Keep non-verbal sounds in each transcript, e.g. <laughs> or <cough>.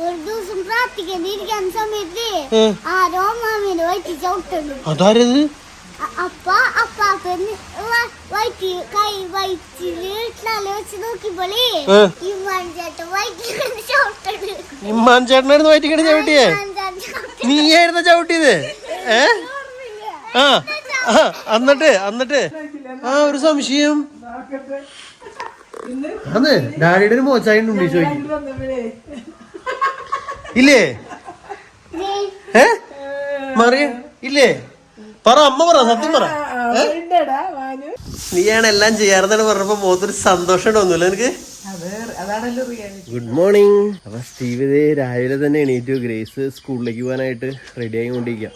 ഒരു ദിവസം പ്രാർത്ഥിക്കാണ്ടിരിക്കാൻ സമയത്ത്. ആരോ മാമിന്റെ വയറ്റി ചവിട്ടുന്നു. അതാരത്? അപ്പ അപ്പാപ്പൻ വ- വയറ്റി കൈ വയറ്റിൽ തല വെച്ച് നോക്കിയപ്പോളേ. ഇമ്മാൻ ചേട്ടൻ വയറ്റിൽ ചവിട്ടുന്നു. ഇമ്മാൻ ചേട്ടനായിരുന്നു വയറ്റിക്കണ ചവിട്ടിയേ? നീയായിരുന്ന ചവിട്ടിയത്? ഏ? ആ എന്നിട്ട് എന്നിട്ട് ആ ഒരു സംശയം. അന്ന് ഡാഡിയുടെ ഒരു മോച്ചായിട്ട് ഉണ്ടി ചോദിക്കും. ഇല്ലേ? ഏ? മറിയ ഇല്ലേ? പറ അമ്മ പറ സത്യം പറ? നീയാണ് എല്ലാം ചെയ്യാറെന്നാണ് പറഞ്ഞപ്പോ മുഖത്തൊരു സന്തോഷം ഉണ്ടോന്നില്ല എനിക്ക് ഗുഡ് മോർണിംഗ് അപ്പൊ സ്റ്റീവ് രാവിലെ തന്നെ എണീറ്റു ഗ്രേസ് സ്കൂളിലേക്ക് പോകാനായിട്ട് റെഡി ആയിക്കൊണ്ടിരിക്കുക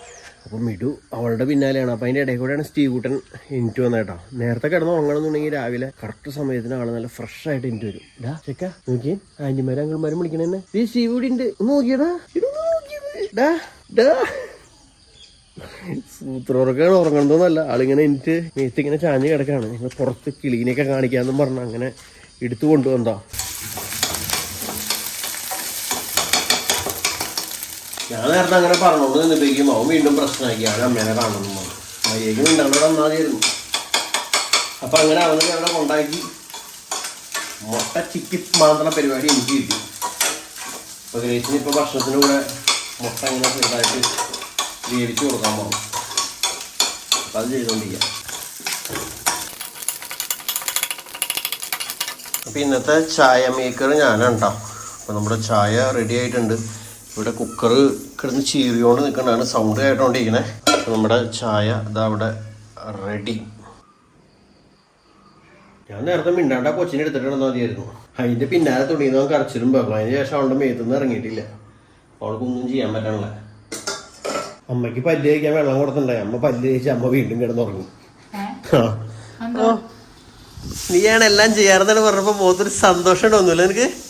അപ്പൊ മിഡു അവളുടെ പിന്നാലെയാണ്. അപ്പം അതിന്റെ ഇടയിൽ കൂടെയാണ് സ്റ്റീവ് കൂട്ടൻ എനിക്ക് വന്നത് കേട്ടോ. നേരത്തെ കിടന്ന് ഉറങ്ങണമെന്നുണ്ടെങ്കിൽ രാവിലെ കറക്റ്റ് സമയത്തിന് ആൾ നല്ല ഫ്രഷ് ആയിട്ട് എനിക്ക് വരും. ഡാ ചെക്ക നോക്കി ആന്റിമാരും അങ്കിൾമാരും വിളിക്കണേ ഈ സ്റ്റീവ് ഇവിടെ ഉണ്ട്. നോക്കിയതാ നോക്കിയടാ. ഡാ ഡാ. സൂത്രവർക്കാണ് ഉറങ്ങണതെന്നല്ല. ആളിങ്ങനെ എനിക്ക് മേത്തിങ്ങനെ ചാഞ്ഞ് കിടക്കാണ്. ഞങ്ങൾ പുറത്ത് കിളീനെയൊക്കെ കാണിക്കാന്നും പറഞ്ഞ് അങ്ങനെ എടുത്തു കൊണ്ടുവന്നതാ. ഞാൻ നേരത്തെ അങ്ങനെ പറഞ്ഞോണ്ട് നിന്നിട്ടേക്കും അവൻ വീണ്ടും പ്രശ്നമാക്കി അവൻ അമ്മേനെ കാണണം മര്യാദയ്ക്ക് മിണ്ടാണ്ട് വന്നാതിയായിരുന്നു. അപ്പം അങ്ങനെ അവനെ അവിടെ കൊണ്ടാക്കി. മുട്ട ചിക്കി മാന്തണ പരിപാടി എനിക്ക് കിട്ടി. അപ്പോൾ ഗ്രേസിന് ഇപ്പോൾ ഭക്ഷണത്തിന്റെ കൂടെ മുട്ട ഇങ്ങനെ ചെറുതായിട്ട് വേവിച്ച് കൊടുക്കാൻ പറഞ്ഞു. അപ്പം അത് ചെയ്തുകൊണ്ടിരിക്കാം അപ്പൊ ഇന്നത്തെ ചായ മേക്കർ ഞാനാണ് കേട്ടോ അപ്പോൾ നമ്മുടെ ചായ റെഡി ആയിട്ടുണ്ട്. ഇവിടെ കുക്കർ കിടന്ന് ചീറിയോണ്ട് നിൽക്കണതാണ് സൗണ്ട് കേട്ടോണ്ടിരിക്കണേ. നമ്മുടെ ചായ ഇതാ അവിടെ റെഡി ഞാൻ നേരത്തെ മിണ്ടാണ്ട കൊച്ചിനെ എടുത്തിട്ടുണ്ടെന്ന് മതിയായിരുന്നു അതിന്റെ പിന്നാലെ തുണിന്ന് അവൻ കറച്ചിലും പോകും അതിന് ശേഷം അവളുടെ മേത്തുനിന്ന് ഇറങ്ങിയിട്ടില്ല. അവൾക്കൊന്നും ചെയ്യാൻ പറ്റണല്ലേ. അമ്മയ്ക്ക് പല്ല് കഴിക്കാൻ വെള്ളം കൊടുത്തിട്ടുണ്ടായി അമ്മ പല്ല് കഴിച്ച് അമ്മ വീണ്ടും കിടന്നുറങ്ങി. നീയാണ് എല്ലാം ചെയ്യാറെന്നാണ് പറഞ്ഞപ്പോ മുഖത്തൊരു സന്തോഷം ഉണ്ടോന്നുമില്ല നിനക്ക്? അത്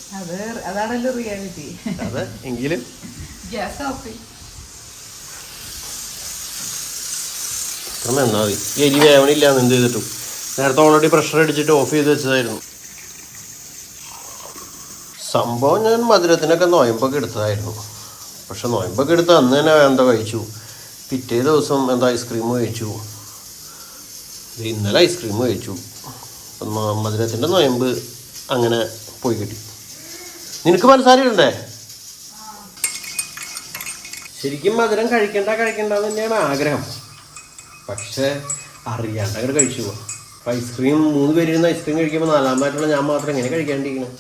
അതാണല്ലോ റിയാലിറ്റി അതെ എങ്കിലും. ഗ്യാസ് ഓഫ് മതി. ഈ വേവണില്ല എന്ത് ചെയ്തിട്ടും. നേരത്തെ ഓൾറെഡി പ്രഷർ അടിച്ചിട്ട് ഓഫ് ചെയ്ത് വെച്ചതായിരുന്നു. സംഭവം ഞാൻ മധുരത്തിനൊക്കെ നോയമ്പൊക്കെ എടുത്തതായിരുന്നു. പക്ഷെ നോയമ്പൊക്കെ എടുത്ത് അന്ന് തന്നെ എന്താ കഴിച്ചു. പിറ്റേ ദിവസം എന്താ ഐസ്ക്രീം കഴിച്ചു. ഇന്നലെ ഐസ്ക്രീം കഴിച്ചു. മധുരത്തിന്റെ നോയമ്പ് അങ്ങനെ പോയി കിട്ടി. നിനക്ക് പഞ്ചസാര ഇടണ്ടേ ശരിക്കും മധുരം കഴിക്കണ്ട കഴിക്കണ്ട തന്നെയാണ് ആഗ്രഹം. പക്ഷേ അറിയാണ്ട് അങ്ങനെ കഴിച്ചു പോവാം. അപ്പൊ ഐസ്ക്രീം മൂന്ന് പേരിരുന്ന് ഐസ്ക്രീം കഴിക്കുമ്പോൾ നാലാമതായിട്ടുള്ള ഞാൻ മാത്രം എങ്ങനെ കഴിക്കാണ്ടിരിക്കണം.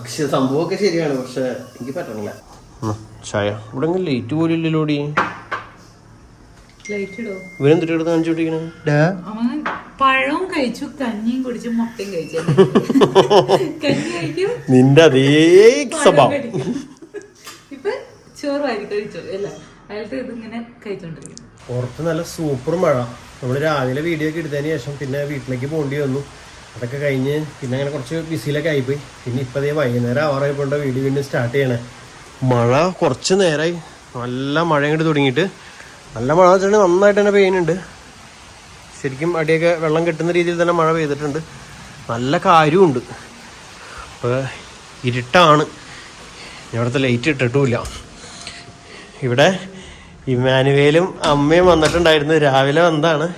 പക്ഷെ സംഭവമൊക്കെ ശരിയാണ്. പക്ഷെ എനിക്ക് പറ്റണില്ല. ചായ. ഇവിടെ ലേറ്റ് പോലും ഇല്ലല്ലോടി. ഇവരെന്തിട്ട് എടുത്ത് കാണിച്ചു പിടിക്കണേ അവൻ പഴവും കഴിച്ചു കഞ്ഞിയും കുടിച്ചു മുട്ടയും കഴിച്ചു. നിന്റെ അതേ സ്വഭാവം. ഇപ്പൊ ചോറ് വാരി കഴിച്ചു അല്ല? അയാൾക്ക് ഇതിങ്ങനെ കഴിച്ചോണ്ടിരിക്കും പുറത്ത് നല്ല സൂപ്പർ മഴ. നമ്മൾ രാവിലെ വീഡിയോ ഒക്കെ എടുത്തതിന് ശേഷം പിന്നെ വീട്ടിലേക്ക് പോകേണ്ടി വന്നു. അതൊക്കെ കഴിഞ്ഞ് പിന്നെ അങ്ങനെ കുറച്ച് ബിസിയിലൊക്കെ ആയിപ്പോയി. പിന്നെ ഇപ്പം അതേ വൈകുന്നേരം ആവാറായപ്പോണ്ട വീഡിയോ വീണ്ടും സ്റ്റാർട്ട് ചെയ്യണേ. മഴ കുറച്ച് നേരമായി നല്ല മഴ ഇങ്ങോട്ട് തുടങ്ങിയിട്ട്. നല്ല മഴ വെച്ചിട്ടുണ്ടെങ്കിൽ നന്നായിട്ട് തന്നെ പെയ്യുന്നുണ്ട്. ശരിക്കും അടിയൊക്കെ വെള്ളം കെട്ടുന്ന രീതിയിൽ തന്നെ മഴ പെയ്തിട്ടുണ്ട്. നല്ല കാര്യമുണ്ട് അപ്പോൾ ഇരുട്ടാണ്. ഇവിടുത്തെ ലൈറ്റ് ഇട്ടിട്ടുമില്ല. ഇവിടെ ഇമാനുവേലും അമ്മയും വന്നിട്ടുണ്ടായിരുന്നു. രാവിലെ വന്നതാണ്.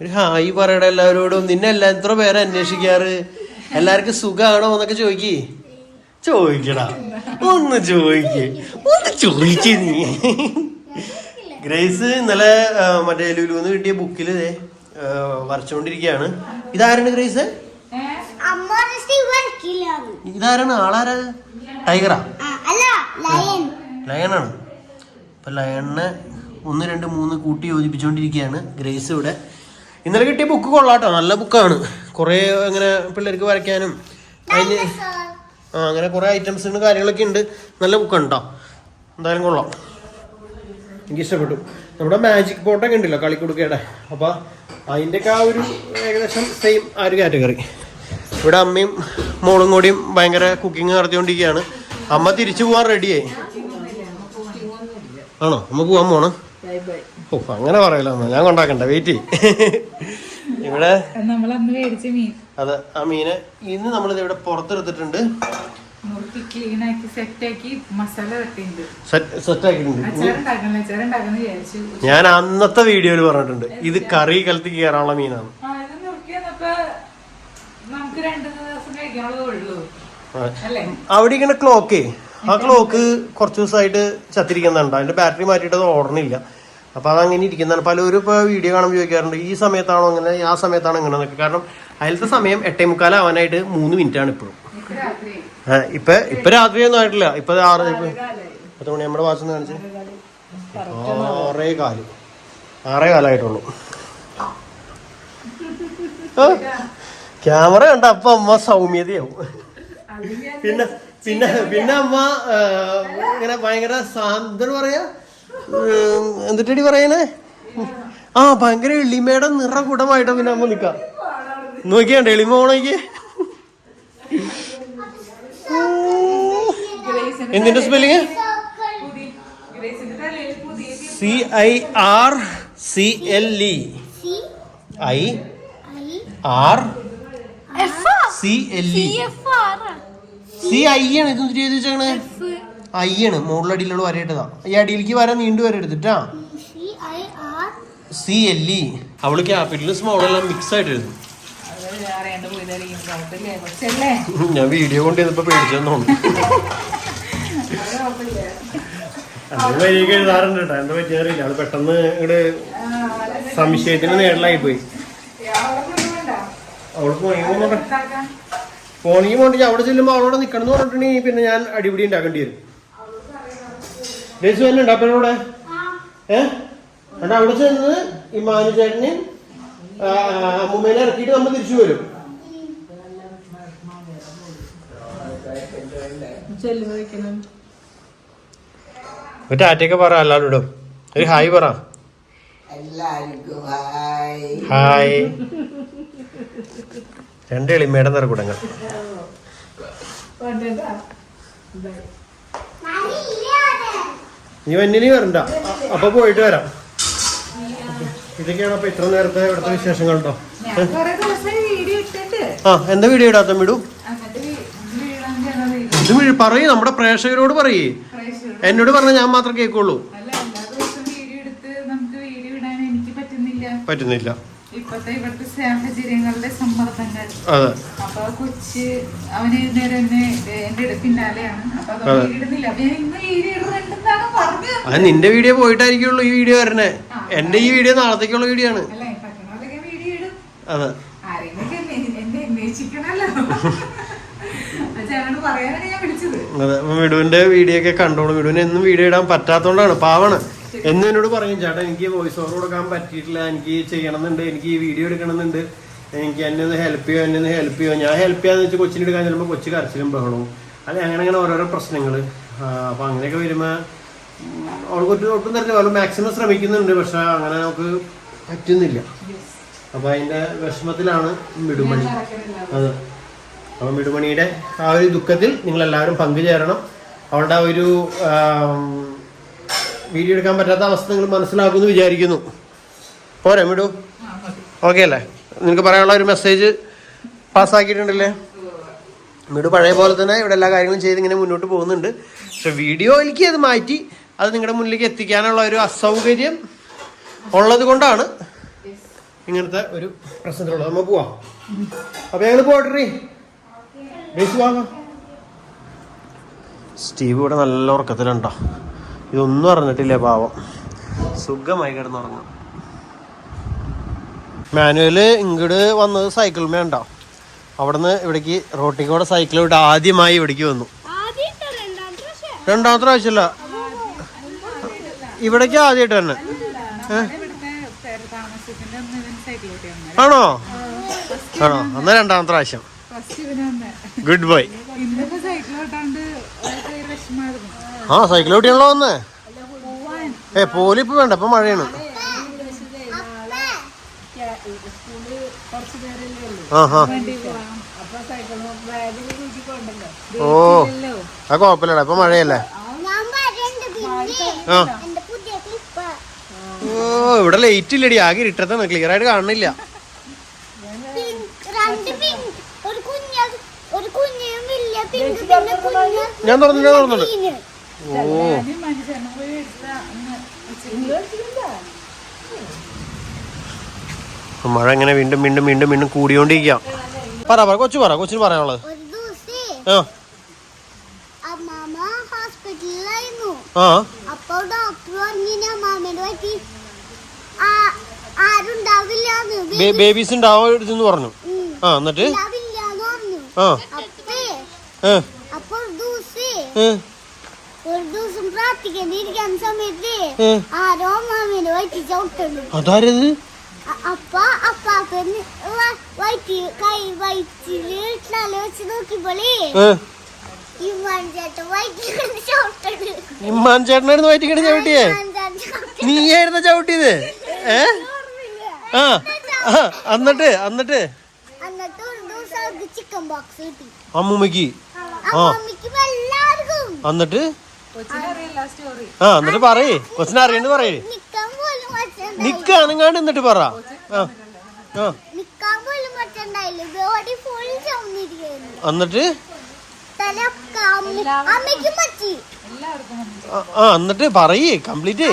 ഒരു ഹായ് പറയട എല്ലാവരോടും. നിന്നെ എല്ലാ എത്ര പേരെ അന്വേഷിക്കാറ്? എല്ലാവർക്കും സുഖമാണോ എന്നൊക്കെ ചോദിക്കി. ചോദിക്കടാ. ഒന്ന് ചോദിക്കേ. ഒന്ന് ചോദിച്ചേ നീ. ഗ്രേസ് ഇന്നലെ മറ്റേ ലുലുന്ന് കിട്ടിയ ബുക്കിൽ വരച്ചുകൊണ്ടിരിക്കുകയാണ് ഇതാരാണ് ഗ്രേസ്? ഇതാരാണ്? ആളാരാ? ടൈഗറാ? ലയണാണ്. അപ്പൊ ലയണിനെ ഒന്ന് രണ്ട് മൂന്ന് കൂട്ടി യോജിപ്പിച്ചുകൊണ്ടിരിക്കുകയാണ് ഗ്രേസ് ഇവിടെ. ഇന്നലെ കിട്ടിയ ബുക്ക് കൊള്ളാട്ടോ നല്ല ബുക്കാണ്. കുറേ അങ്ങനെ പിള്ളേർക്ക് വരയ്ക്കാനും അതിന് ആ അങ്ങനെ കുറേ ഐറ്റംസും കാര്യങ്ങളൊക്കെ ഉണ്ട്. നല്ല ബുക്കാണ് കേട്ടോ എന്തായാലും കൊള്ളാം. എനിക്ക് ഇഷ്ടപ്പെട്ടു നമ്മുടെ മാജിക് ബോട്ടൊക്കെ ഉണ്ടല്ലോ കളി കളിക്കുടുക്കയുടെ. അപ്പോൾ അതിന്റെയൊക്കെ ആ ഒരു ഏകദേശം സെയിം ആ ഒരു കാറ്റഗറി ഇവിടെ അമ്മയും മോളും കൂടിയും ഭയങ്കര കുക്കിംഗ് നടത്തിക്കൊണ്ടിരിക്കുകയാണ്. അമ്മ തിരിച്ചു പോകാൻ റെഡിയായി ആണോ? അമ്മ പോവാൻ പോണ? ഓ അങ്ങനെ പറയലോ അമ്മ. ഞാൻ കൊണ്ടാക്കണ്ട. വെയിറ്റ് ഇവിടെ അതെ ആ മീനെ ഇന്ന് നമ്മളിത് ഇവിടെ പുറത്തെടുത്തിട്ടുണ്ട്. മുറുക്കി ക്ലീൻ ആക്കി സെറ്റ് ആക്കി മസാല ഞാൻ അന്നത്തെ വീഡിയോയിൽ പറഞ്ഞിട്ടുണ്ട്. ഇത് കറി കലത്തി കയറാനുള്ള മീനാണ്. അവിടെ ഇങ്ങനെ ക്ലോക്കേ ആ ക്ലോക്ക് കുറച്ച് ദിവസമായിട്ട് ചത്തിരിക്കുന്നുണ്ട്. അതിന്റെ ബാറ്ററി മാറ്റിയിട്ട് അത് ഓടണില്ല. അപ്പൊ അതങ്ങനെ ഇരിക്കുന്നതാണ്. പലരും ഇപ്പൊ വീഡിയോ കാണുമ്പോൾ ചോദിക്കാറുണ്ട് ഈ സമയത്താണോ അങ്ങനെ? ആ സമയത്താണോ ഇങ്ങനെ കാരണം അതിലത്തെ സമയം എട്ടേ മുക്കാലാവാനായിട്ട് മൂന്ന് മിനിറ്റാണ് ആണ് ഇപ്പോഴും. ഇപ്പൊ ഇപ്പൊ രാത്രിയൊന്നും ആയിട്ടില്ല. ഇപ്പൊ ആറ് പത്ത് മണി നമ്മുടെ വാസം കാണിച്ച്? ആറേ കാൽ. ആറേ കാലായിട്ടുള്ളൂ. ക്യാമറ കണ്ട അപ്പൊ അമ്മ സൗമ്യതയാവും. പിന്നെ പിന്നെ പിന്നെ അമ്മ ഇങ്ങനെ ഭയങ്കര സാന്ത്വന പറയാ. എന്തിട്ടടി പറയണേ? ആ ഭയങ്കര എളിമയുടെ നിറ നിറകുടമായിട്ടാ പിന്നെ അമ്മ നിക്കാം. നോക്കിയാണ്ട് എളിമ ഓണോക്ക് എന്തിന്റെ spelling C I R C L E C I R C L E C I ആണ് ഇത് എഴുതി ഐ ആണ്. മുകളിലടിയിലുള്ള വരയിട്ടതാ ഈ അടിയിലേക്ക് വര നീണ്ടു വര എടുത്തിട്ടാ? C I R C L E അവൾ ക്യാപിറ്റലും സ്മോളും എല്ലാം മിക്സ് ആയിട്ട് എഴുതും അത് അറിയാണ്ട് പോയതായിരിക്കും കുഴപ്പമില്ലേ കുറച്ചല്ലേ ഞാൻ വീഡിയോ കൊണ്ട് ചെയ്തപ്പോ പേടിച്ചെന്നു വരിയൊക്കെ എഴുതാറുണ്ട് കേട്ടോ. എന്താ പറ്റിയറിയില്ല അത് പെട്ടെന്ന് ഇങ്ങോട്ട് സംശയത്തിന് നേരിലായി പോയി. അവൾക്ക് പോയി പോണെങ്കിൽ അവിടെ ചെല്ലുമ്പോ അവളോട് നിക്കണം എന്ന് പറഞ്ഞിട്ടുണ്ടെങ്കിൽ പിന്നെ ഞാൻ അടിപിടി ഉണ്ടാക്കേണ്ടി വരും. ദേശു തന്നെ ഉണ്ട് അവിടെ ഏഹ് അവിടെ ചെന്ന് ഈ മാനുചേട്ടന് അമ്മൂമ്മേനെ ഇറക്കിയിട്ട് നമ്മൾ തിരിച്ചു വരും. ഒരു ടാറ്റയൊക്കെ പറ എല്ലാവരോടും ഒരു ഹായ് പറ. ഹായ്. രണ്ട് എളിമയുടെ നിറകുടങ്ങൾ. നീ വന്നിനി വരണ്ട. അപ്പൊ പോയിട്ട് വരാം. ഇതൊക്കെയാണ് അപ്പൊ ഇത്ര നേരത്തെ ഇവിടുത്തെ ഇട്ടിട്ട്. ആ എന്താ വീഡിയോ ഇടാത്ത? വിടും. ഇത് പറയും നമ്മുടെ പ്രേക്ഷകരോട് പറയേ. എന്നോട് പറഞ്ഞ ഞാൻ മാത്രം കേൾക്കുള്ളൂ പറ്റുന്നില്ല. പറ്റുന്നില്ല. ഇപ്പത്തെ ഇവിടുത്തെ സാഹചര്യങ്ങളുടെ സമ്മർദ്ദങ്ങൾ. അതെ. അപ്പൊ കൊച്ച് അവന് നേരെ എന്റെ പിന്നാലെയാണ്. അപ്പൊ വീഡിയോ ഇടുന്നില്ല. അപ്പൊ ഞാൻ ഇന്ന് വീഡിയോ ഇടുന്നുണ്ടെന്നാണ് പറഞ്ഞത്. അത് നിന്റെ വീഡിയോ പോയിട്ടായിരിക്കുള്ളൂ ഈ വീഡിയോ വരണേ എന്റെ ഈ വീഡിയോ നാളത്തേക്കുള്ള വീഡിയോ ആണ്. അതെ. ആരെങ്കിലും എന്നെ എന്നെ അന്വേഷിക്കണല്ലോ. <laughs> അതെ മിടുവിന്റെ വീഡിയോ ഒക്കെ കണ്ടോളൂ. വിടുവിന് എന്നും വീഡിയോ ഇടാൻ പറ്റാത്തോണ്ടാണ് പാവാണ്. എന്നും എന്നോട് പറയും ചേട്ടാ എനിക്ക് വോയിസ് ഓവർ കൊടുക്കാൻ പറ്റിയിട്ടില്ല. എനിക്ക് ചെയ്യണമെന്നുണ്ട്. എനിക്ക് ഈ വീഡിയോ എടുക്കണമെന്നുണ്ട്. എനിക്ക് എന്നെ ഒന്ന് ഹെൽപ്പ് ചെയ്യോ എന്നെ ഒന്ന് ഹെൽപ്പ് ചെയ്യോ. ഞാൻ ഹെൽപ്പ് ചെയ്യാന്ന് വെച്ചാൽ കൊച്ചിന് എടുക്കാൻ ചെല്ലുമ്പോൾ കൊച്ചു കരച്ചിലും ബഹളവും. അല്ലെ അങ്ങനെ അങ്ങനെ ഓരോരോ പ്രശ്നങ്ങൾ അപ്പൊ അങ്ങനെയൊക്കെ വരുമ്പോ ഉം, അവൾക്ക് ഒട്ടും തരത്തില്ല. അവൾ മാക്സിമം ശ്രമിക്കുന്നുണ്ട്. പക്ഷെ അങ്ങനെ നമുക്ക് പറ്റുന്നില്ല. അപ്പൊ അതിന്റെ വിഷമത്തിലാണ് വിടുമണി. അതെ. അപ്പൊ മിടുമണിയുടെ ആ ഒരു ദുഃഖത്തിൽ നിങ്ങൾ എല്ലാവരും പങ്കുചേരണം. അവളുടെ ആ ഒരു വീഡിയോ എടുക്കാൻ പറ്റാത്ത അവസ്ഥ നിങ്ങൾ മനസ്സിലാക്കുമെന്ന് വിചാരിക്കുന്നു. പോരെ മിടു. ഓക്കെ അല്ലേ? നിനക്ക് പറയാനുള്ള ഒരു മെസ്സേജ് പാസ്സാക്കിയിട്ടുണ്ടല്ലേ? മിടു പഴയ പോലെ തന്നെ ഇവിടെ എല്ലാ കാര്യങ്ങളും ചെയ്ത് ഇങ്ങനെ മുന്നോട്ട് പോകുന്നുണ്ട്. പക്ഷെ വീഡിയോയിലേക്ക് അത് മാറ്റി അത് നിങ്ങളുടെ മുന്നിലേക്ക് എത്തിക്കാനുള്ള ഒരു അസൗകര്യം ഉള്ളത് കൊണ്ടാണ് ഇങ്ങനത്തെ ഒരു പ്രശ്നത്തിലുള്ളത്. നമ്മൾ പോവാം. അപ്പൊ ഞങ്ങൾ പോട്ടെ സ്റ്റീവ് ഇവിടെ നല്ല ഉറക്കത്തിലുണ്ടോ? ഇതൊന്നും അറിഞ്ഞിട്ടില്ലേ പാവം. സുഖമായി കിടന്നുറങ്ങും. മാനുവൽ ഇങ്ങോട്ട് വന്നത് സൈക്കിൾ മേണ്ടോ അവിടുന്ന് ഇവിടേക്ക് റോട്ടിൽ കൂടെ സൈക്കിൾ വിട്ട് ആദ്യമായി ഇവിടേക്ക് വന്നു. ആദ്യത്തെ രണ്ടാമത്തെ പ്രാവശ്യം. രണ്ടാമത്തെ പ്രാവശ്യമല്ല ഇവിടേക്ക് ആദ്യമായിട്ട് തന്നെ ആണോ? ആണോ? അന്ന് രണ്ടാമത്തെ പ്രാവശ്യം. ഗുഡ് ബൈ ആ സൈക്കിൾ ഓട്ടിയാണല്ലോ വന്നേ. ഏ പോലിപ്പോ വേണ്ട ഇപ്പൊ മഴയാണ്. ഓ ആ കുഴപ്പമില്ലടാ ഇപ്പൊ മഴയല്ലേ? ഓ ഇവിടെ ലൈറ്റ് ഇല്ലടി ആകെ ഇരുട്ടത്താണ് ക്ലിയർ ആയിട്ട് കാണുന്നില്ല പിങ്ക് രണ്ട് പിങ്ക് ഒരു കുഞ്ഞ ഒരു കുഞ്ഞും വലിയ പിങ്ക് പിന്നെ കുഞ്ഞ് ഞാൻ തുറന്നു ഞാൻ തുറന്നുണ്ട് ഓ. മഴ ഇങ്ങനെ വീണ്ടും വീണ്ടും വീണ്ടും വീണ്ടും കൂടിയോണ്ടിരിക്കാം. പറ പറ കൊച്ചു പറ കൊച്ചിന് പറയാനുള്ളത്. ആ. ആ അപ്പൊ ഡോക്ടർ പറഞ്ഞു പറ്റി ബേബീസ് ഉണ്ടാവരുതെന്ന് പറഞ്ഞു. ആ എന്നിട്ട്? പറഞ്ഞു. ആ. അപ്പേ ഏ, അപ്പൊ ഒരു ദിവസേ സമയത്ത് വയറ്റി ചവിട്ടുന്നു. അതാരത്? അപ്പ അപ്പാപ്പന് വ- വയറ്റി കൈ വയറ്റിൽ തല വെച്ച് നോക്കിയപ്പോളേ ഏ, ഇമ്മാൻ ചേട്ടൻ വയറ്റിൽ ഇമ്മാൻ ചേട്ടനായിരുന്നു ചവിട്ടിയേ. നീയായിരുന്ന ചവിട്ടിയത്? ഏ. ആ എന്നിട്ട് എന്നിട്ട്? അമ്മൂമ്മക്ക് എന്നിട്ട് ആ എന്നിട്ട് പറയേ. കൊച്ചിനെ അറിയണ്ട് പറയേ. നിക്കാൻ പോലും പറ്റണ്ടായില്ല നിക്കാണെങ്ങാണ്ട് എന്നിട്ട് പറ. ആ ആ. നിക്കാൻ പോലും ബോഡി ഫുൾ ചുമന്നിരിക്കുന്നു. എന്നിട്ട്? ആ, ആ എന്നിട്ട് പറയേ. കംപ്ലീറ്റ്.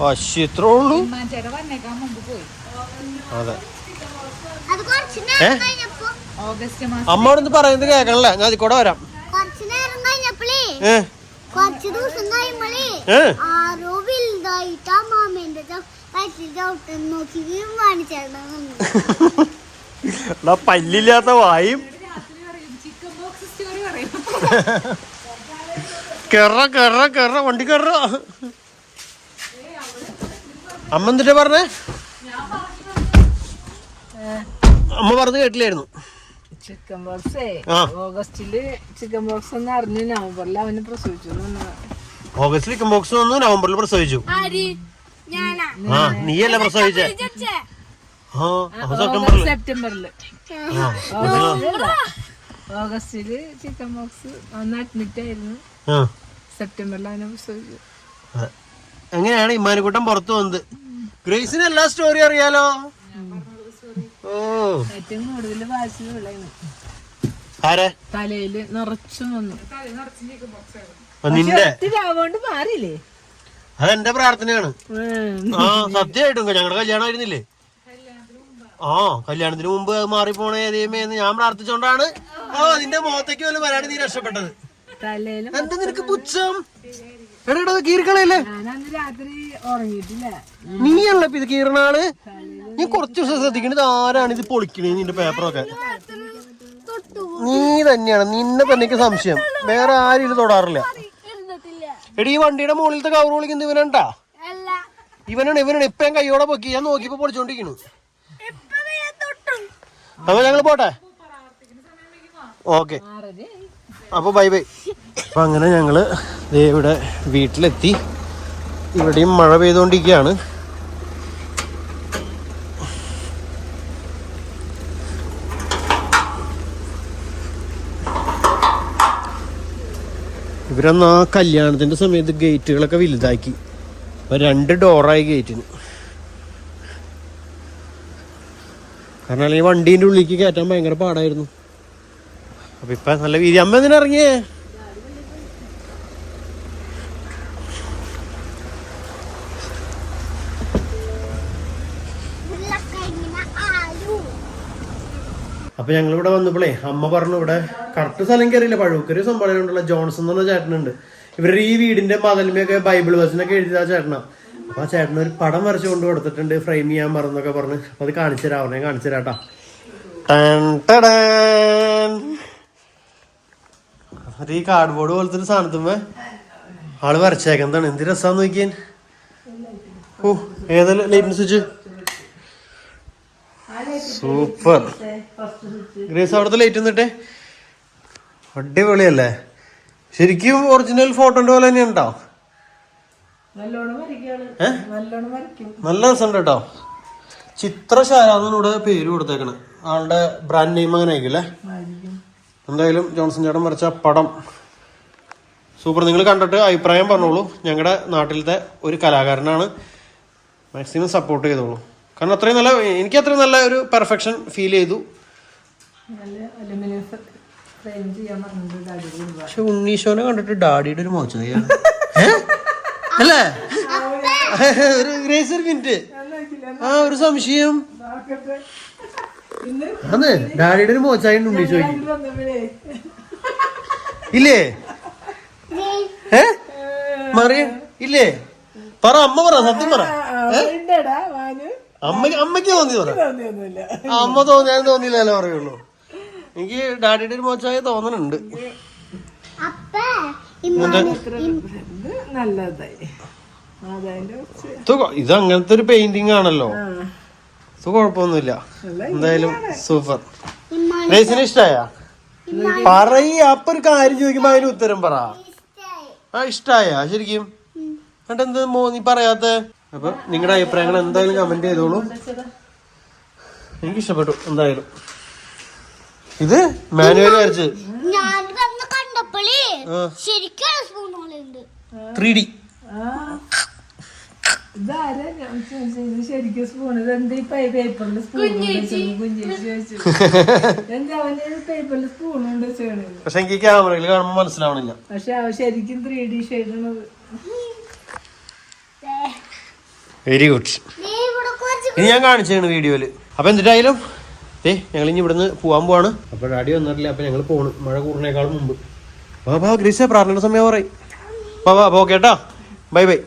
പക്ഷെ ഇത്ര ഉള്ളൂ. അതെ. അത് കുറച്ചു ഏ? ഓഗസ്റ്റ് പറയുന്നത് കേൾക്കണല്ലേ? ഞാൻ കൂടെ വരാം. കുറച്ചു നേരം കഴിഞ്ഞപ്പോഴേ കുറച്ച് ദിവസം കഴിയുമ്പോഴേ ഏ? ആരോ വലുതായിട്ട് ആ മാമേന്റെ വയറ്റിൽ ചവിട്ടുന്ന നോക്കി പല്ലില്ലാത്ത വായും. കെറ കെറ കെറ വണ്ടി കെറ. അമ്മ എന്തിട്ടാ പറഞ്ഞേ? അമ്മ പറഞ്ഞു കേട്ടില്ലായിരുന്നു. ചിക്കൻ ബോക്സേ. ഓഗസ്റ്റിൽ ചിക്കൻ ബോക്സ് എന്ന് അറിഞ്ഞു നവംബറിൽ അവന് പ്രസവിച്ചു. ഓഗസ്റ്റിൽ ചിക്കൻ ബോക്സ് വന്നു നവംബറിൽ പ്രസവിച്ചു. ഞാനാ? ആ നീയല്ലേ പ്രസവിച്ചേ? ആ സെപ്റ്റംബറിൽ ഓഗസ്റ്റ് സെപ്റ്റംബറിൽ. ഓഗസ്റ്റിൽ ചിക്കൻ ബോക്സ് ഒന്ന് അഡ്മിറ്റ് ആയിരുന്നു. ആ. സെപ്റ്റംബറിൽ അവനെ പ്രസവിച്ചു. എങ്ങനെയാണ് ഇമ്മാനുകൂട്ടം പുറത്തു വന്നത്? ഗ്രേസിന് എല്ലാ സ്റ്റോറി അറിയാലോ? ഏറ്റവും കൂടുതൽ വാശിയുള്ളതാണ് ആരെ? തലയിൽ നിറച്ചും വന്നു ഇതാവോണ്ട് മാറിയില്ലേ? അതെന്റെ പ്രാർത്ഥനയാണ്. ആ. സത്യമായിട്ടും. ഞങ്ങളുടെ കല്യാണം ആയിരുന്നില്ലേ? ആ കല്യാണത്തിന് മുമ്പ് അത് മാറിപ്പോണേ ദൈവമേ എന്ന് ഞാൻ പ്രാർത്ഥിച്ചോണ്ടാണ്. ആ നിന്റെ മുഖത്തേക്ക് വല്ല വരാണ് നീ രക്ഷപ്പെട്ടത്. എന്താ നിനക്ക് പുച്ഛം? എടാ എടാ, കീറിക്കളയല്ലേ? നീയല്ല ഇപ്പൊ ഇത് കീറണാൾ നീ കുറച്ച് ദിവസം ശ്രദ്ധിക്കണത് ആരാണ് ഇത് പൊളിക്കണേ നിന്റെ പേപ്പറൊക്കെ നീ തന്നെയാണ്. നിന്നെ തന്നെ സംശയം. വേറെ ആരും ഇത് തൊടാറില്ല. എടി ഈ വണ്ടിയുടെ മുകളിലത്തെ കവർ പൊളിക്കുന്നത് ഇവനുണ്ടാ? ഇവനാണ് ഇവനാണ്. ഇപ്പൊ ഞാൻ കൈയോടെ പൊക്കി. ഞാൻ നോക്കിയപ്പോ പൊളിച്ചോണ്ടിരിക്കണു. അപ്പൊ ഞങ്ങൾ പോട്ടെ? ഓക്കെ. അപ്പൊ ബൈ ബൈ. അപ്പൊ അങ്ങനെ ഞങ്ങൾ ദേ ഇവിടെ വീട്ടിലെത്തി. ഇവിടെയും മഴ പെയ്തുകൊണ്ടിരിക്കുകയാണ് ഇവരന്ന് ആ കല്യാണത്തിന്റെ സമയത്ത് ഗേറ്റുകളൊക്കെ വലുതാക്കി. അപ്പൊ രണ്ട് ഡോറായി ഗേറ്റിന്. കാരണം അല്ലെങ്കിൽ വണ്ടീന്റെ ഉള്ളിലേക്ക് കയറ്റാൻ ഭയങ്കര പാടായിരുന്നു. അപ്പൊ ഇപ്പൊ നല്ല വീതി. അമ്മ എന്തിനാ ഇറങ്ങിയേ? അപ്പൊ ഞങ്ങൾ ഇവിടെ വന്നപ്പോഴേ അമ്മ പറഞ്ഞു ഇവിടെ കറക്റ്റ് സ്ഥലം കയറിയില്ല. പഴുക്കര സംഭാവനയുള്ള ജോൺസൺ എന്ന് പറഞ്ഞ ചേട്ടനുണ്ട്. ഇവരുടെ ഈ വീടിന്റെ മതലിമയൊക്കെ ബൈബിൾ വേഴ്സിനൊക്കെ എഴുതിയ ആ ചേട്ടനാ. അപ്പൊ ആ ചേട്ടൻ ഒരു പടം വരച്ചു കൊണ്ട് കൊടുത്തിട്ടുണ്ട് ഫ്രെയിം ചെയ്യാൻ പറഞ്ഞൊക്കെ പറഞ്ഞ്. അപ്പൊ അത് കാണിച്ചു തരാം അവനെ കാണിച്ചു തരാട്ടാ ഈ കാർഡ്ബോർഡ് പോലത്തെ ഒരു സാധനത്തുമ്പോ ആൾ വരച്ചേക്കെന്താണ് എന്ത് രസാന്ന് നോക്കിയാൻ ഓ ഏതല്ല ലൈറ്റിന് സ്വിച്ച് സൂപ്പർ. ഗ്രേസ് അവിടുത്തെ ലൈറ്റ് എന്നിട്ടേ? അടിപൊളിയല്ലേ? ശരിക്കും ഒറിജിനൽ ഫോട്ടോന്റെ പോലെ തന്നെ ഉണ്ടോ നല്ല രസമുണ്ട് കേട്ടോ ചിത്രശാല ഇവിടെ പേര് കൊടുത്തേക്കണ്. ആളുടെ ബ്രാൻഡ് നെയിം അങ്ങനെ ആയിരിക്കില്ലേ എന്തായാലും ജോൺസൺ ചേട്ടൻ വരച്ച പടം സൂപ്പർ. നിങ്ങൾ കണ്ടിട്ട് അഭിപ്രായം പറഞ്ഞോളൂ. ഞങ്ങളുടെ നാട്ടിലത്തെ ഒരു കലാകാരനാണ്. മാക്സിമം സപ്പോർട്ട് ചെയ്തോളൂ. കാരണം അത്രയും നല്ല എനിക്ക് അത്രയും നല്ല ഒരു പെർഫെക്ഷൻ ഫീൽ ചെയ്തു. നല്ല അലുമിനിയം ഫ്രെയിം ചെയ്യാൻ പക്ഷെ ഉണ്ണീശോനെ കണ്ടിട്ട് ഡാഡിയുടെ ഒരു മോച്ച <laughs> അല്ലേ? ഒരു ഗ്രേസ് ഒരു മിനിറ്റ് ആ ഒരു സംശയം. ഇന്ന് അന്ന് ഡാഡിയുടെ ഒരു മോച്ചായിട്ട് ഉണ്ണീശോ ഇല്ലേ? ഏ? മറിയ ഇല്ലേ? പറ അമ്മ പറ സത്യം പറ. അമ്മ അമ്മയ്ക്ക് അമ്മയ്ക്ക് തോന്നി പറ. അമ്മ തോന്നിയാലും തോന്നിയില്ലല്ലോ പറയുള്ളൂ. എനിക്ക് ഡാഡിയുടെ ഒരു മോശമായി തോന്നുന്നുണ്ട് ഇത് അങ്ങനത്തെ ഒരു പെയിന്റിങ് ആണല്ലോ. ഇത് കുഴപ്പമൊന്നുമില്ല. എന്തായാലും സൂപ്പർ. റേസിന് ഇഷ്ടായ? പറയ അപ്പൊ ഒരു കാര്യം ചോദിക്കുമ്പോ അതിന് ഉത്തരം പറ. ഇഷ്ടായി. ആ ഇഷ്ടായ ശരിക്കും. എന്നിട്ട് എന്ത് നീ പറയാത്ത? അപ്പൊ നിങ്ങളുടെ അഭിപ്രായങ്ങൾ എന്തായാലും കമന്റ് ചെയ്തോളൂ. എനിക്ക് ഇഷ്ടപ്പെട്ടു എന്തായാലും. ഇത് മാനുവൽ വരച്ച്. ഞാൻ വന്ന് കണ്ടപ്പോഴേ ശരിക്കും ത്രീ ഡി? ഇത് ശരിക്കും സ്പൂൺ ഈ പേപ്പറിൽ സ്പൂൺ പേപ്പറിൽ സ്പൂൺ ഉണ്ട് പക്ഷെ എനിക്ക് ക്യാമറയിൽ കാണുമ്പോൾ മനസ്സിലാവണില്ല. പക്ഷെ അവ ശരിക്കും ത്രീ ഡി ഷെയ്ഡാണത് വെരി ഗുഡ് ദേ ഇവിടെ കുറച്ച് ഇനി ഞാൻ കാണിച്ചാണ് വീഡിയോയിൽ അപ്പൊ എന്തിട്ടായാലും ഏ ഞങ്ങൾ ഇനി ഇവിടുന്ന് പോകാൻ പോവാണ്. അപ്പൊ ഡാഡി വന്നിട്ടില്ല അപ്പൊ ഞങ്ങൾ പോകണം മഴ കൂടുന്നേക്കാളും മുമ്പ്. വാ വാ ഗ്രീസെ പ്രാർത്ഥന സമയം പറയും വാ വാ അപ്പൊ കേട്ടാ ബൈ ബൈ.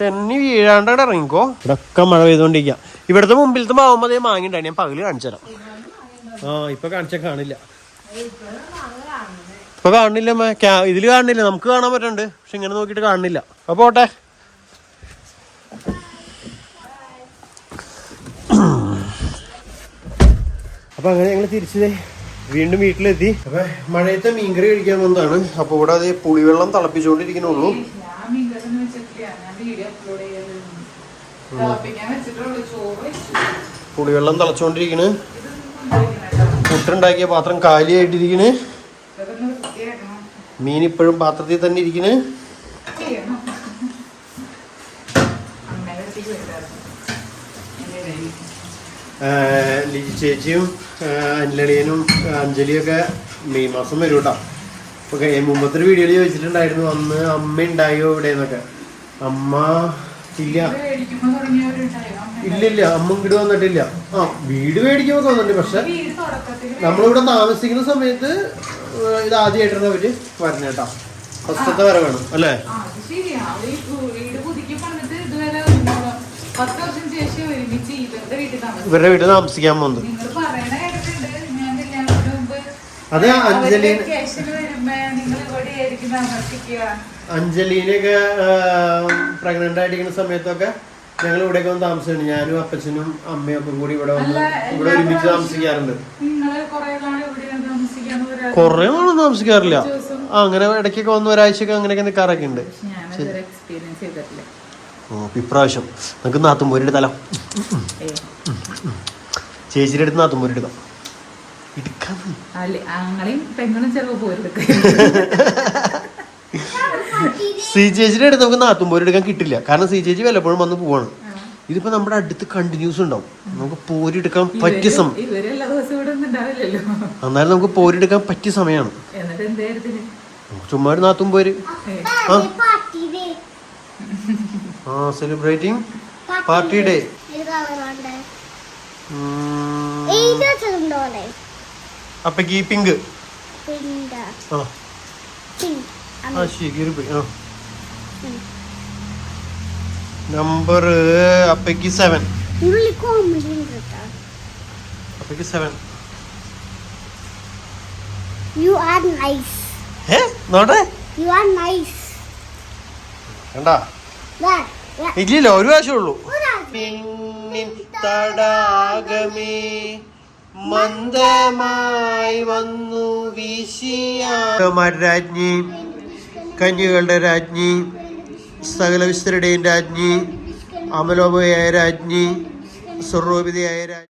തന്നെ വീഴാണ്ടാണ് ഇറങ്ങിക്കോ. ഇവിടൊക്കെ മഴ പെയ്തോണ്ടിരിക്കുക ഇവിടുത്തെ മുമ്പിലത്തെ മാവുമ്പോ അതേ മാങ്ങിണ്ടാണ് ഞാൻ പകൽ കാണിച്ചു തരാം. ആ ഇപ്പൊ കാണിച്ച കാണില്ല. ഇപ്പൊ കാണില്ല ഇതിൽ കാണില്ല. നമുക്ക് കാണാൻ പറ്റുന്നുണ്ട് പക്ഷെ ഇങ്ങനെ നോക്കിട്ട് കാണുന്നില്ല അപ്പൊ പോട്ടെ. അപ്പൊ അങ്ങനെ ഞങ്ങൾ തിരിച്ചതേ വീണ്ടും വീട്ടിലെത്തി. അപ്പൊ മഴയത്തെ മീൻകറി കഴിക്കാൻ വന്നതാണ്. അപ്പൊ ഇവിടെ അതേ പുളിവെള്ളം തിളപ്പിച്ചുകൊണ്ടിരിക്കുന്നുള്ളൂ. പുളിവെള്ളം തിളച്ചുകൊണ്ടിരിക്കണ്. ഇതൊന്നും പുട്ടുണ്ടാക്കിയ പാത്രം കാലിയായിട്ടിരിക്കണ്. മീൻ ഇപ്പോഴും പാത്രത്തിൽ തന്നെ ഇരിക്കണ്. ലിജി ചേച്ചിയും അനിലണിയനും അഞ്ജലിയൊക്കെ മെയ് മാസം വരും കേട്ടോ ഓക്കെ മുമ്പത്തെ വീഡിയോയിൽ ചോദിച്ചിട്ടുണ്ടായിരുന്നു അന്ന് അമ്മ ഉണ്ടായോ ഇവിടെ എന്നൊക്കെ അമ്മ ഇല്ല. അമ്മ ഇല്ല ഇല്ല അമ്മ ഇങ്ങോട്ട് വന്നിട്ടില്ല. ആ വീട് മേടിക്കുമ്പോൾ വന്നിട്ടുണ്ട് പക്ഷെ നമ്മളിവിടെ താമസിക്കുന്ന സമയത്ത് ഇത് ആദ്യമായിട്ടാണ് അവർ വരുന്നത് കേട്ടോ. ഫസ്റ്റത്തെ വരവാണ് അല്ലേ? പത്ത് വർഷം ശേഷം ഒരുമിച്ച് ഇവരുടെ വീട്ടിൽ താമസിക്കും. ഇവരുടെ വീട്ടിൽ താമസിക്കാൻ പോകുന്നത് നിങ്ങൾ പറയണ കേട്ടിട്ടുണ്ട് ഞാൻ കല്യാണത്തിന് മുമ്പ് അത് അഞ്ജലി വെക്കേഷന് വരുമ്പോ നിങ്ങൾ ഇവിടെ ആയിരിക്കും താമസിക്കുക അഞ്ജലീനൊക്കെ പ്രഗ്നന്റ് ആയിട്ടിരിക്കുന്ന സമയത്തൊക്കെ ഞങ്ങൾ ഇവിടെയൊക്കെ വന്ന് താമസിച്ചു ഞാനും അപ്പച്ചനും അമ്മയും ഒക്കെ കൂടി ഇവിടെ വന്ന് ഇവിടെ ഒരുമിച്ച് താമസിക്കാറുണ്ട്. നിങ്ങൾ കൊറേ നാൾ ഇവിടെ താമസിക്കാന്ന് പറയാ കൊറേ നാളൊന്നും താമസിക്കാറില്ല. ആ അങ്ങനെ ഇടയ്ക്കൊക്കെ വന്ന് ഒരാഴ്ചയൊക്കെ അങ്ങനെയൊക്കെ നിൽക്കാറൊക്കെ ഉണ്ട്. ഓ അപ്പൊ ഇപ്രാവശ്യം നമുക്ക് നാത്തുമ്പോരി എടുത്താലോ ചേച്ചിയുടെ അടുത്ത് നാത്തുമ്പോരി എടുക്കാം എടുക്കാം സി ചേച്ചിയുടെ അടുത്ത് നമുക്ക് നാത്തും എടുക്കാൻ കിട്ടില്ല. കാരണം സി ചേച്ചി വല്ലപ്പോഴും വന്ന് പോവാണ്. ഇതിപ്പോ നമ്മുടെ അടുത്ത് കണ്ടിന്യൂസ് ഉണ്ടാവും. നമുക്ക് പോരെടുക്കാൻ പറ്റിയ സമയം എന്നാലും നമുക്ക് പോരെടുക്കാൻ പറ്റിയ സമയമാണ് ചുമ്മാ നാത്തും പോര്. ആ. സെലിബ്രേറ്റിംഗ് പാർട്ടി ഡേ അപ്പൊ ഈ പിങ്ക്. ആ. ആ ശരി ആ. നമ്പർ അപ്പയ്ക്ക് സെവൻ അപ്പയ്ക്ക് സെവൻ യു ആർ നൈസ് ഏ? നോട്ടെ? യു ആർ നൈസ് കണ്ടാ? ഇല്ലല്ലോ ഒരു വാശേ ഉള്ളൂ. പിന്നിൻ തടാകമേ മന്ദമായി വന്നു രാജ്ഞി കന്യകളുടെ രാജ്ഞി സകല വിസ്തരുടെയും രാജ്ഞി അമലോപയായ രാജ്ഞി സ്വർരോപിതയായ രാജ്ഞി.